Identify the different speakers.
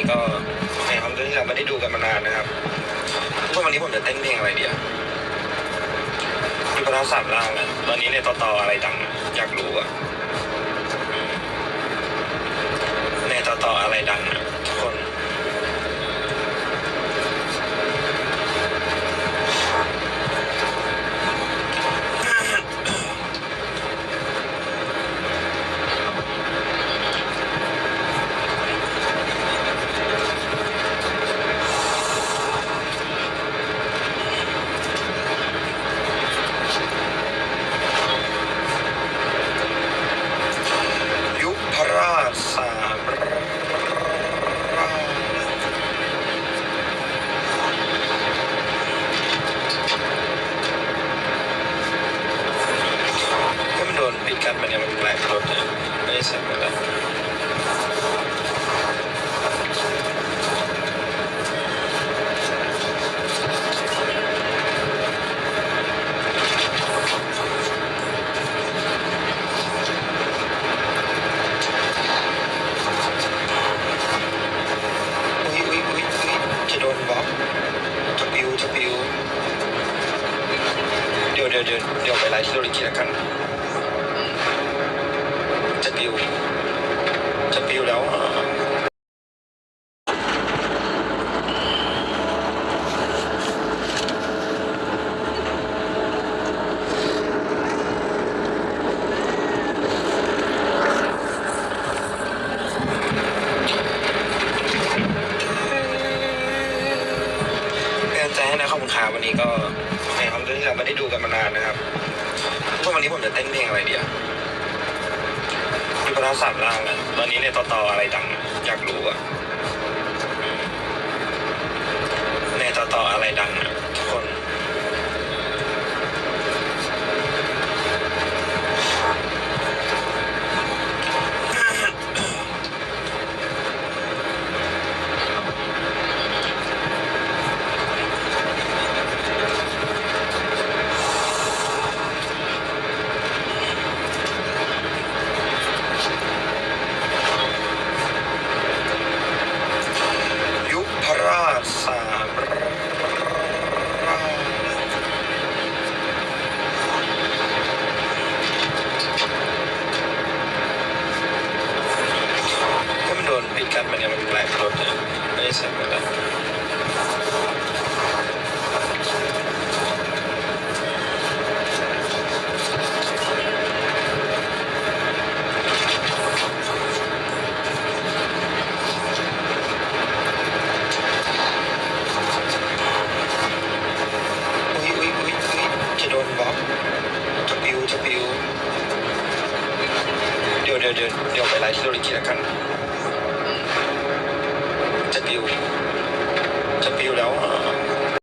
Speaker 1: นี้ก็ในคำที่เราไม่ได้ดูกันมานานนะครับทุกวันนี้ผมจะเต้นเพลงอะไรเดียวมีพระสามล่างนะตอนนี้ในต่อต่ออะไรดังอยากรู้อะ จะโดนบล็อกจะปิวจะปิวเดี๋ยวเดี๋ยวเดี๋ยวเดี๋ยวไปไลฟ์ที่โรลิกิแล้วกัน จะปิวจะปิวแล้วอะเป็นกำลังใจให้นะขอบคุณค่ะ วันนี้ก็ในคำที่เราไม่ได้ดูกันมานานนะครับทุกวันนี้ผมจะเต้นเพลงอะไรเดียวมีพระสามล่างนะตอนนี้ในต่อต่ออะไรดังอยากรู้อะในต่อต่ออะไร จะปิวเดี๋ยวเดี๋ยวเดี๋ยวเดี๋ยวไปไลฟ์ที่โรลิกิแล้วกัน chất yêu. Chất yêu đó